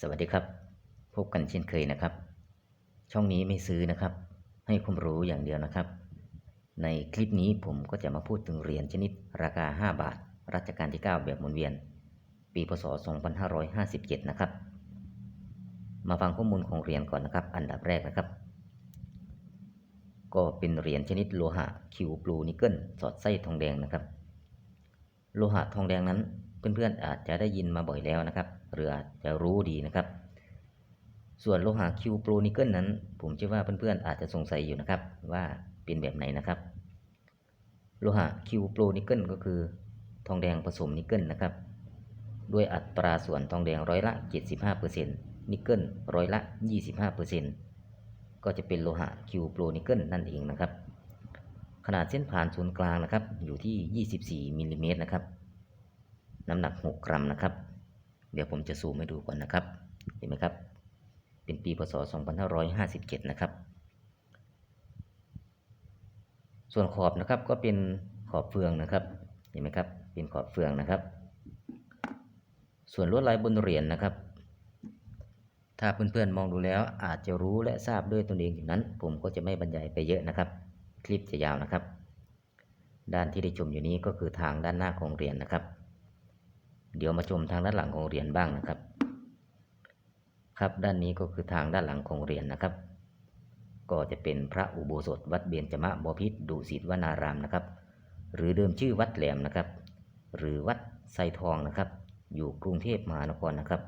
สวัสดีครับ พบกันเช่นเคยนะครับ ช่องนี้ไม่ซื้อนะครับ ให้ความรู้อย่างเดียวนะครับ ในคลิปนี้ผมก็จะมาพูดถึงเหรียญชนิดราคา 5 บาท รัชกาลที่ 9 แบบหมุนเวียน ปีพศ 2557 นะครับ มาฟังข้อมูลของเหรียญก่อนนะครับ อันดับแรกนะครับ ก็เป็นเหรียญชนิดโลหะคิวบลูนิกเกิลสอดไส้ทองแดงนะครับ โลหะทองแดงนั้น เพื่อนๆอาจจะได้ยินมาบ่อยแล้วนะครับหรืออาจจะรู้ดีนะครับ ส่วนโลหะคิวโปรนิกเกิลนั้น ผมเชื่อว่าเพื่อนๆอาจจะสงสัยอยู่นะครับ ว่าเป็นแบบไหนนะครับ โลหะคิวโปรนิกเกิลก็คือ ทองแดงผสมนิกเกิลนะครับด้วยอัตราส่วนทองแดงร้อยละ 75%นิกเกิลร้อยละ 25%ก็จะเป็นโลหะคิวโปรนิกเกิลนั่นเองนะครับ ขนาดเส้นผ่านศูนย์กลางนะครับ อยู่ที่ 24มิลลิเมตรนะครับ น้ำหนัก 6 กรัมนะครับ เดี๋ยวผมจะซูมให้ดูก่อนนะครับ เห็นไหมครับ เป็นปีพศ 2557 นะครับ ส่วนขอบนะครับก็เป็นขอบเฟืองนะครับ เห็นไหมครับ เป็นขอบเฟืองนะครับ ส่วนลวดลายบนเหรียญนะครับ ถ้าเพื่อนๆมองดูแล้วอาจจะรู้และทราบด้วยตนเองอยู่นั้น ผมก็จะไม่บรรยายไปเยอะนะครับ คลิปจะยาวนะครับ ด้านที่ได้ชมอยู่นี้ก็คือทางด้านหน้าของเหรียญนะครับ เดี๋ยวมาชมทางด้านหลังของเหรียญบ้างนะครับ ครับด้านนี้ก็คือทางด้านหลังของเหรียญนะครับ ก็จะเป็นพระอุโบสถวัดเบญจมะบพิตรดุสิตวนารามนะครับ หรือเดิมชื่อวัดแหลมนะครับ หรือวัดไซทองนะครับ อยู่กรุงเทพมหานครนะครับ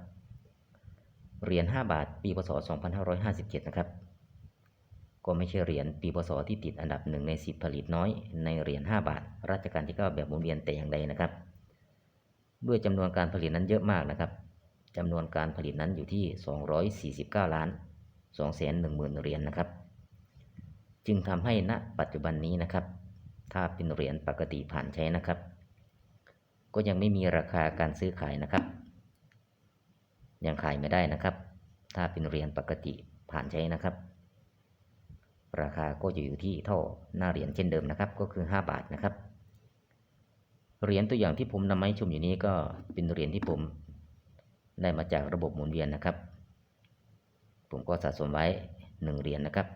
เหรียญ5บาทปีพศ 2557 นะครับ ก็ไม่ใช่เหรียญปีพศที่ติดอันดับหนึ่งใน 10 ผลิตน้อยในเหรียญ5บาทรัชกาลที่9แบบหมุนเวียนแต่อย่างใดนะครับ ด้วยจำนวนการผลิตนั้นเยอะมากนะครับจำนวนการผลิตนั้นอยู่ที่ 249 ล้าน2แสน1หมื่นเหรียญนะครับ จึงทำให้ณปัจจุบันนี้นะครับ ถ้าเป็นเหรียญปกติผ่านใช้นะครับ ก็ยังไม่มีราคาการซื้อขายนะครับ ยังขายไม่ได้นะครับ ถ้าเป็นเหรียญปกติผ่านใช้นะครับ ราคาก็จะอยู่ที่เท่าหน้าเหรียญเช่นเดิมนะครับ ก็คือ 5 บาทนะครับ เหรียญตัวอย่างที่ผมนำมาให้ชมอยู่นี้ก็เป็นเหรียญที่ผมได้มาจากระบบหมุนเวียนนะครับ ผมก็สะสมไว้1เหรียญนะครับ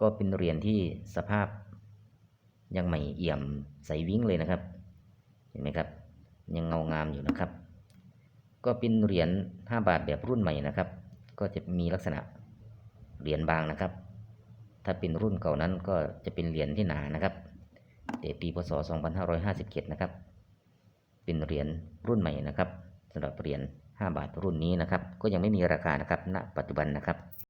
ก็เป็นเหรียญที่สภาพยังใหม่เอี่ยมใสวิ่งเลยนะครับ เห็นไหมครับ ยังเงางามอยู่นะครับ ก็เป็นเหรียญ5บาทแบบรุ่นใหม่นะครับ ก็จะมีลักษณะเหรียญบางนะครับ ถ้าเป็นรุ่นเก่านั้นก็จะเป็นเหรียญที่หนานะครับ แต่ปีพศ 2557 นะครับ เป็นเหรียญรุ่นใหม่นะครับสำหรับเหรียญ5บาทรุ่นนี้นะครับ ก็ยังไม่มีราคานะครับ ณ ปัจจุบันนะครับ